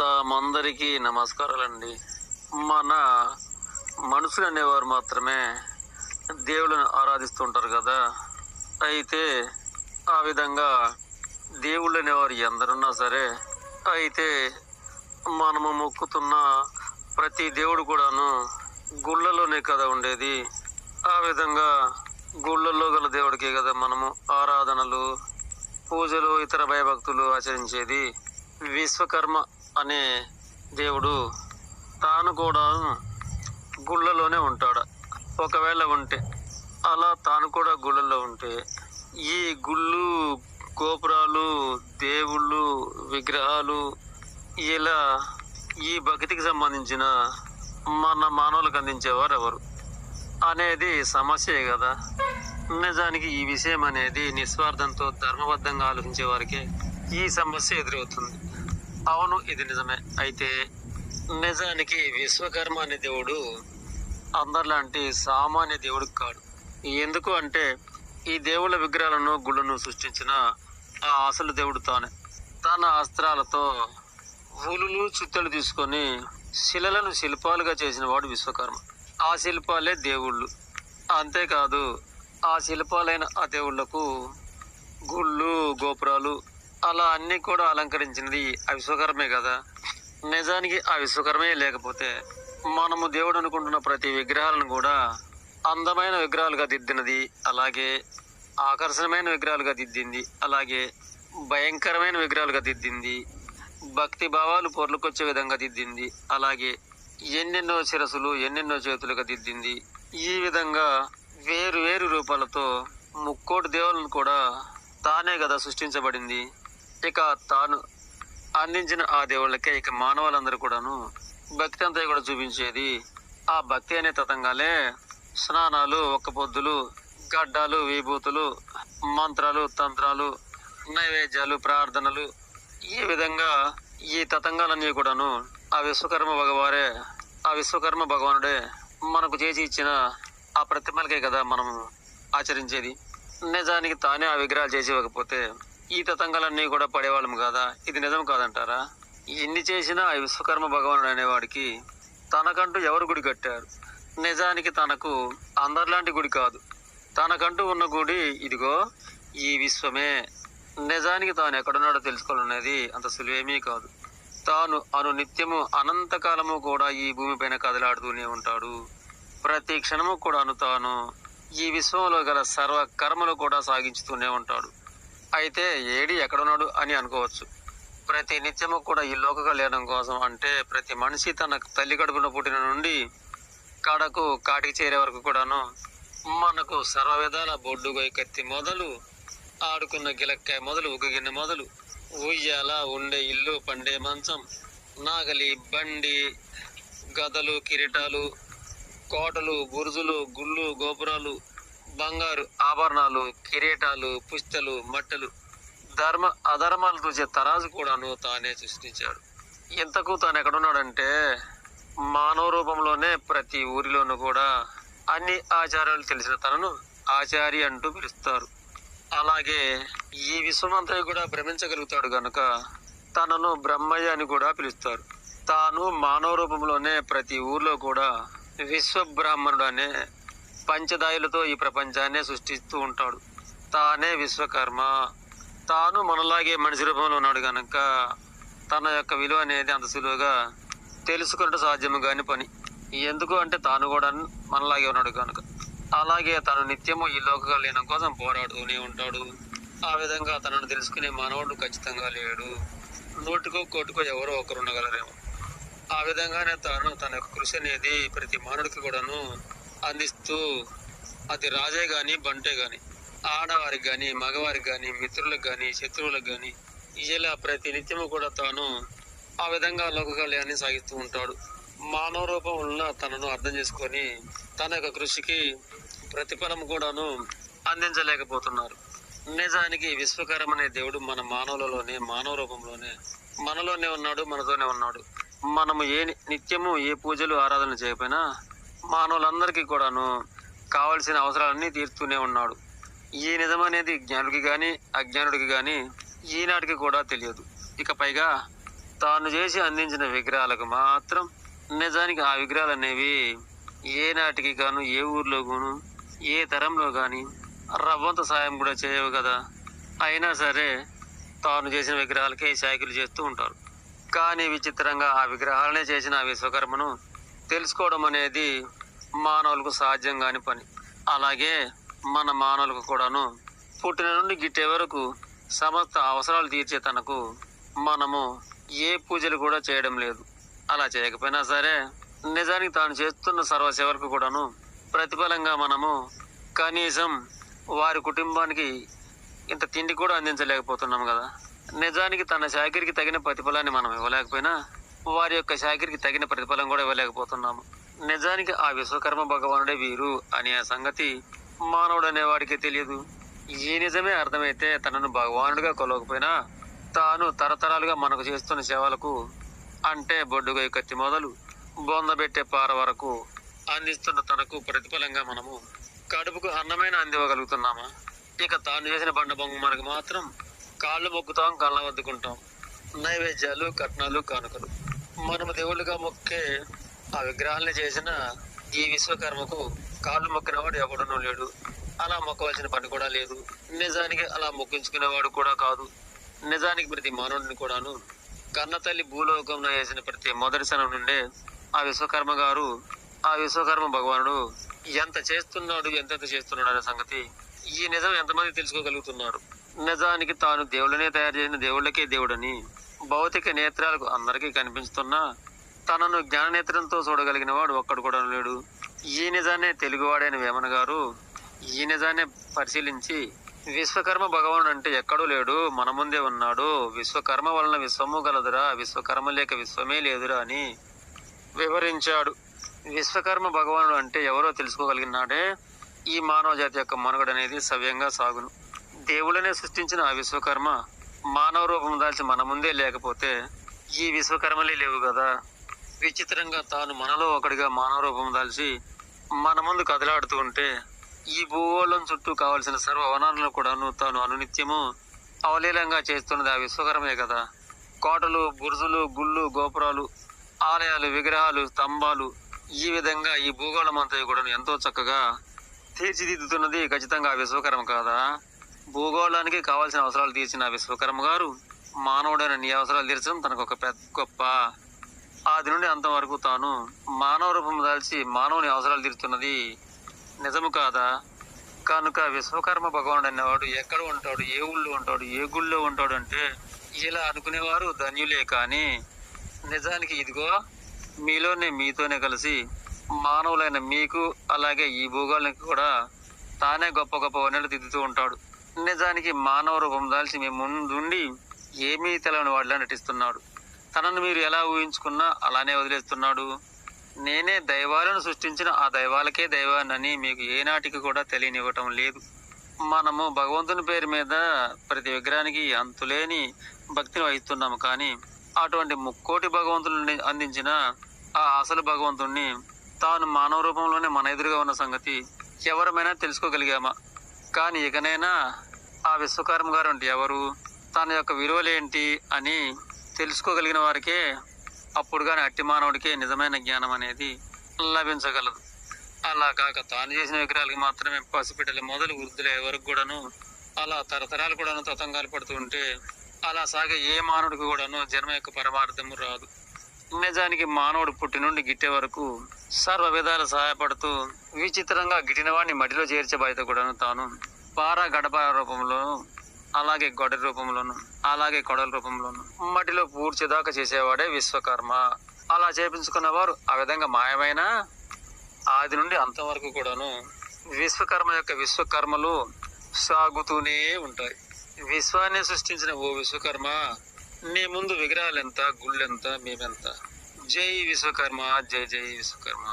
తామందరికీ నమస్కారాలండి. మన మనుషులు అనేవారు మాత్రమే దేవుళ్ళని ఆరాధిస్తుంటారు కదా. అయితే ఆ విధంగా దేవుళ్ళు అనేవారు ఎందరున్నా సరే అయితే మనము మొక్కుతున్న ప్రతి దేవుడు కూడాను గుళ్ళలోనే కదా ఉండేది. ఆ విధంగా గుళ్ళల్లో గల దేవుడికే కదా మనము ఆరాధనలు పూజలు ఇతర భయభక్తులు ఆచరించేది. విశ్వకర్మ అనే దేవుడు తాను కూడా గుళ్ళలోనే ఉంటాడు. ఒకవేళ ఉంటే అలా తాను కూడా గుళ్ళలో ఉంటే ఈ గుళ్ళు గోపురాలు దేవుళ్ళు విగ్రహాలు ఇలా ఈ భక్తికి సంబంధించిన మన మానవులకు అందించేవారు ఎవరు? అనేది సమస్యే కదా. నిజానికి ఈ విషయం అనేది నిస్వార్థంతో ధర్మబద్ధంగా ఆలోచించే వారికి ఈ సమస్య ఎదురవుతుంది. అవును ఇది నిజమే. అయితే నిజానికి విశ్వకర్మ అనే దేవుడు అందరిలాంటి సామాన్య దేవుడు కాడు. ఎందుకు అంటే ఈ దేవుళ్ళ విగ్రహాలను గుళ్ళను సృష్టించిన ఆ అసలు దేవుడు తానే. తన అస్త్రాలతో ఉలులు చుట్టలు తీసుకొని శిలలను శిల్పాలుగా చేసిన వాడు విశ్వకర్మ. ఆ శిల్పాలే దేవుళ్ళు. అంతేకాదు ఆ శిల్పాలైన ఆ దేవుళ్ళకు గుళ్ళు గోపురాలు అలా అన్ని కూడా అలంకరించినది ఆ విశ్వకర్మే కదా. నిజానికి ఆ విశ్వకర్మే లేకపోతే మనము దేవుడు అనుకుంటున్న ప్రతి విగ్రహాలను కూడా అందమైన విగ్రహాలుగా దిద్దినది. అలాగే ఆకర్షణమైన విగ్రహాలుగా దిద్దింది. అలాగే భయంకరమైన విగ్రహాలుగా దిద్దింది. భక్తి భావాలు పొర్లుకొచ్చే విధంగా దిద్దింది. అలాగే ఎన్నెన్నో శిరసులు ఎన్నెన్నో చేతులుగా దిద్దింది. ఈ విధంగా వేరు వేరు రూపాలతో ముక్కోటి దేవులను కూడా తానే కదా సృష్టించబడింది. ఇక తాను అందించిన ఆ దేవుళ్ళకే ఇక మానవులందరూ కూడాను భక్తి అంతా కూడా చూపించేది. ఆ భక్తి అనే తతంగాలే స్నానాలు ఒక్క పొద్దులు గడ్డాలు విభూతులు మంత్రాలు తంత్రాలు నైవేద్యాలు ప్రార్థనలు ఈ విధంగా ఈ తతంగాలన్నీ కూడాను ఆ విశ్వకర్మ భగవారే ఆ విశ్వకర్మ భగవానుడే మనకు చేసి ఇచ్చిన ఆ ప్రతిమలకే కదా మనం ఆచరించేది. నిజానికి తానే ఆ విగ్రహాలు చేసి ఇవ్వకపోతే ఈ తతంగాలన్నీ కూడా పడేవాళ్ళం కదా. ఇది నిజం కాదంటారా? ఎన్ని చేసినా ఆ విశ్వకర్మ భగవానుడు అనేవాడికి తనకంటూ ఎవరు గుడి కట్టారు? నిజానికి తనకు అందరిలాంటి గుడి కాదు. తనకంటూ ఉన్న గుడి ఇదిగో ఈ విశ్వమే. నిజానికి తాను ఎక్కడున్నాడో తెలుసుకోవాలనేది అంత సులువేమీ కాదు. తాను అను నిత్యము అనంతకాలము కూడా ఈ భూమిపైన కదలాడుతూనే ఉంటాడు. ప్రతి క్షణము కూడాను తాను ఈ విశ్వంలో గల సర్వ కర్మలు కూడా సాగించుతూనే ఉంటాడు. అయితే ఏడి ఎక్కడున్నాడు అని అనుకోవచ్చు. ప్రతి నిత్యము కూడా ఈ లోక కళ్యాణం కోసం అంటే ప్రతి మనిషి తన తల్లి కడుపున పుట్టిన నుండి కడకు కాటికి చేరే వరకు కూడాను మనకు సర్వ విధాల బొడ్డుగొయ్య కత్తి మొదలు ఆడుకున్న గిలక్కాయ మొదలు ఉగ్గిగిన్నె మొదలు ఉయ్యాల ఉండే ఇల్లు పండే మంచం నాగలి బండి గదలు కిరీటాలు కోటలు బురుజులు గుళ్ళు గోపురాలు బంగారు ఆభరణాలు కిరీటాలు పుస్తలు మట్టలు ధర్మ అధర్మాలు చూసే తరాజు కూడాను తానే సృష్టించాడు. ఇంతకు తాను ఎక్కడున్నాడంటే మానవ రూపంలోనే ప్రతి ఊరిలోనూ కూడా అన్ని ఆచారాలు తెలిసిన తనను ఆచారి అంటూ పిలుస్తారు. అలాగే ఈ విశ్వమంతా కూడా భ్రమించగలుగుతాడు గనుక తనను బ్రహ్మయ్య అని కూడా పిలుస్తారు. తాను మానవ రూపంలోనే ప్రతి ఊర్లో కూడా విశ్వ బ్రాహ్మణుడు అనే పంచదాయులతో ఈ ప్రపంచాన్ని సృష్టిస్తూ ఉంటాడు. తానే విశ్వకర్మ. తాను మనలాగే మనిషి రూపంలో ఉన్నాడు కనుక తన యొక్క విలువ అనేది అంత సులువుగా తెలుసుకున్నట్టు సాధ్యము కాని పని. ఎందుకు అంటే తాను కూడా మనలాగే ఉన్నాడు కనుక అలాగే తను నిత్యము ఈ లోక కళ్యాణం కోసం పోరాడుతూనే ఉంటాడు. ఆ విధంగా తనను తెలుసుకునే మానవుడు ఖచ్చితంగా లేడు. నోటికో కోటికో ఎవరో ఒకరు ఉండగలరేమో. ఆ విధంగానే తాను తన యొక్క కృషి అనేది ప్రతి మానవుడికి కూడాను అందిస్తూ అది రాజే గాని బంటే గాని ఆడవారికి గాని మగవారికి గాని మిత్రులకు గాని శత్రువులకు గాని ఇలా ప్రతి నిత్యము కూడా తాను ఆ విధంగా లోక కళ్యాణాన్ని సాగిస్తూ ఉంటాడు. మానవ రూపం ఉన్న తనను అర్థం చేసుకొని తన యొక్క కృషికి ప్రతిఫలం కూడాను అందించలేకపోతున్నారు. నిజానికి విశ్వకరం అనే దేవుడు మన మానవులలోనే మానవ రూపంలోనే మనలోనే ఉన్నాడు మనతోనే ఉన్నాడు. మనము ఏ నిత్యము ఏ పూజలు ఆరాధన చేయకపోయినా మానవులందరికీ కూడాను కావలసిన అవసరాలన్నీ తీరుతూనే ఉన్నాడు. ఈ నిజమనేది జ్ఞానుడికి కానీ అజ్ఞానుడికి కానీ ఈనాటికి కూడా తెలియదు. ఇక పైగా తాను చేసి అందించిన విగ్రహాలకు మాత్రం నిజానికి ఆ విగ్రహాలు అనేవి ఏనాటికి గాను ఏ ఊర్లో గాను ఏ తరంలో కానీ రవ్వంత సాయం కూడా చేయవు కదా. అయినా సరే తాను చేసిన విగ్రహాలకే శాఖలు చేస్తూ ఉంటారు. కానీ విచిత్రంగా ఆ విగ్రహాలనే చేసిన ఆ విశ్వకర్మను తెలుసుకోవడం అనేది మానవులకు సాధ్యం కాని పని. అలాగే మన మానవులకు కూడాను పుట్టిన నుండి గిట్టే వరకు సమస్త అవసరాలు తీర్చే తనకు మనము ఏ పూజలు కూడా చేయడం లేదు. అలా చేయకపోయినా సరే నిజానికి తాను చేస్తున్న సర్వసేవలకు కూడాను ప్రతిఫలంగా మనము కనీసం వారి కుటుంబానికి ఇంత తిండి కూడా అందించలేకపోతున్నాం కదా. నిజానికి తన శాఖరికి తగిన ప్రతిఫలాన్ని మనం ఇవ్వలేకపోయినా వారి యొక్క శాఖరికి తగిన ప్రతిఫలం కూడా ఇవ్వలేకపోతున్నాము. నిజానికి ఆ విశ్వకర్మ భగవానుడే వీరు అనే సంగతి మానవుడనే వాడికి తెలియదు. ఈ నిజమే అర్థమైతే తనను భగవానుడిగా కొలవకపోయినా తాను తరతరాలుగా మనకు చేస్తున్న సేవలకు అంటే బొడ్డుగై కత్తి మొదలు బొందబెట్టే పార వరకు అందిస్తున్న తనకు ప్రతిఫలంగా మనము కడుపుకు అన్నమైన అందివ్వగలుగుతున్నామా? ఇక తాను చేసిన బండ బొంగు మనకు మాత్రం కాళ్ళు మొక్కుతాం కళ్ళ వద్దుకుంటాం. నైవేద్యాలు కట్నాలు కానుకలు. మనము దేవుళ్ళుగా మొక్కే ఆ విగ్రహాలను చేసిన ఈ విశ్వకర్మకు కాళ్ళు మొక్కినవాడు ఎవడనూ లేడు. అలా మొక్కవలసిన పని కూడా లేదు. నిజానికి అలా మొక్కించుకునేవాడు కూడా కాదు. నిజానికి ప్రతి మానవుడిని కూడాను కన్నతల్లి భూలోకంలో వేసిన ప్రతి మొదటి శనం నుండే ఆ విశ్వకర్మ గారు ఆ విశ్వకర్మ భగవానుడు ఎంత చేస్తున్నాడు ఎంతెంత చేస్తున్నాడు అనే సంగతి ఈ నిజం ఎంతమంది తెలుసుకోగలుగుతున్నారు? నిజానికి తాను దేవుళ్ళనే తయారు చేసిన దేవుళ్ళకే దేవుడని భౌతిక నేత్రాలకు అందరికీ కనిపిస్తున్నా తనను జ్ఞాననేత్రంతో చూడగలిగిన వాడు ఒక్కడు కూడా లేడు. ఈ నిజాన్ని తెలుగువాడైన వేమన గారు ఈ నిజాన్ని పరిశీలించి విశ్వకర్మ భగవానుడు అంటే ఎక్కడూ లేడు మన ముందే ఉన్నాడు. విశ్వకర్మ వలన విశ్వము గలదురా విశ్వకర్మ లేక విశ్వమే లేదురా అని వివరించాడు. విశ్వకర్మ భగవానుడు అంటే ఎవరో తెలుసుకోగలిగినాడే? ఈ మానవ జాతి యొక్క మనుగడ అనేది సవ్యంగా సాగును. దేవుడనే సృష్టించిన ఆ విశ్వకర్మ మానవ రూపం దాల్చి మన ముందే లేకపోతే ఈ విశ్వకర్మలే లేవు కదా. విచిత్రంగా తాను మనలో ఒకడిగా మానవ రూపం దాల్చి మన ముందు కదలాడుతూ ఉంటే ఈ భూగోళం చుట్టూ కావలసిన సర్వ వనరులను కూడాను తాను అనునిత్యము అవలీలంగా చేస్తున్నది ఆ విశ్వకరమే కదా. కోటలు బురుజులు గుళ్ళు గోపురాలు ఆలయాలు విగ్రహాలు స్తంభాలు ఈ విధంగా ఈ భూగోళం అంతా కూడా ఎంతో చక్కగా తీర్చిదిద్దుతున్నది ఖచ్చితంగా ఆ విశ్వకర్మ కాదా? భూగోళానికి కావాల్సిన అవసరాలు తీర్చిన ఆ విశ్వకర్మ గారు మానవుడైన నీ అవసరాలు తీర్చడం తనకు ఒక పెద్ద గొప్ప ఆది నుండి అంతవరకు తాను మానవ రూపం దాల్చి మానవుని అవసరాలు తీరుతున్నది నిజము కాదా? కనుక విశ్వకర్మ భగవానుడు అనేవాడు ఎక్కడ ఉంటాడు? ఏ ఊళ్ళో ఉంటాడు? ఏ గుళ్ళో ఉంటాడు అంటే ఇలా అనుకునేవారు ధన్యులే కానీ నిజానికి ఇదిగో మీలోనే మీతోనే కలిసి మానవులైన మీకు అలాగే ఈ భూగోళానికి కూడా తానే గొప్ప గొప్ప వనరులు దిద్దుతూ ఉంటాడు. నిజానికి మానవ రూపం దాల్చి మీ ముందుండి ఏమీ తెలవని వాళ్ళ నటిస్తున్నాడు. తనను మీరు ఎలా ఊహించుకున్నా అలానే వదిలేస్తున్నాడు. నేనే దైవాలను సృష్టించిన ఆ దైవాలకే దైవాన్ని మీకు ఏనాటికి కూడా తెలియనివ్వటం లేదు. మనము భగవంతుని పేరు మీద ప్రతి విగ్రహానికి అంతులేని భక్తిని వహిస్తున్నాము కానీ అటువంటి ముక్కోటి భగవంతుని అందించిన ఆ అసలు భగవంతుణ్ణి తాను మానవ రూపంలోనే మన ఎదురుగా ఉన్న సంగతి ఎవరమైనా తెలుసుకోగలిగామా? కానీ ఇకనైనా ఆ విశ్వకర్మ గారు అంటే ఎవరు? తన యొక్క విలువలేంటి అని తెలుసుకోగలిగిన వారికే అప్పుడు కానీ అట్టి మానవుడికే నిజమైన జ్ఞానం అనేది లభించగలదు. అలా కాక తాను చేసిన విగ్రహాలకి మాత్రమే పసిపిడ్డలు మొదలు వృద్ధులే వరకు కూడాను అలా తరతరాలు కూడాను తతంగాలు పడుతూ ఉంటే అలా సాగే ఏ మానవుడికి కూడాను జన్మ యొక్క పరమార్థము రాదు. నిజానికి మానవుడు పుట్టి నుండి గిట్టే వరకు సర్వ విధాలు సహాయపడుతూ విచిత్రంగా గిట్టిన వాడిని మడిలో చేర్చే బాధ్యత కూడాను తాను పారా గడప రూపంలో అలాగే గొడవ రూపంలోను అలాగే కొడల రూపంలోను. మట్టిలో పూడ్చేదాకా చేసేవాడే విశ్వకర్మ. అలా చేపించుకున్న వారు ఆ విధంగా మాయమైన? ఆది నుండి అంతవరకు కూడాను విశ్వకర్మ యొక్క విశ్వకర్మలు సాగుతూనే ఉంటాయి. విశ్వాన్ని సృష్టించిన ఓ విశ్వకర్మ నీ ముందు విగ్రహాలు ఎంత గుళ్ళెంత మేమెంత? జై విశ్వకర్మ జై జై విశ్వకర్మ.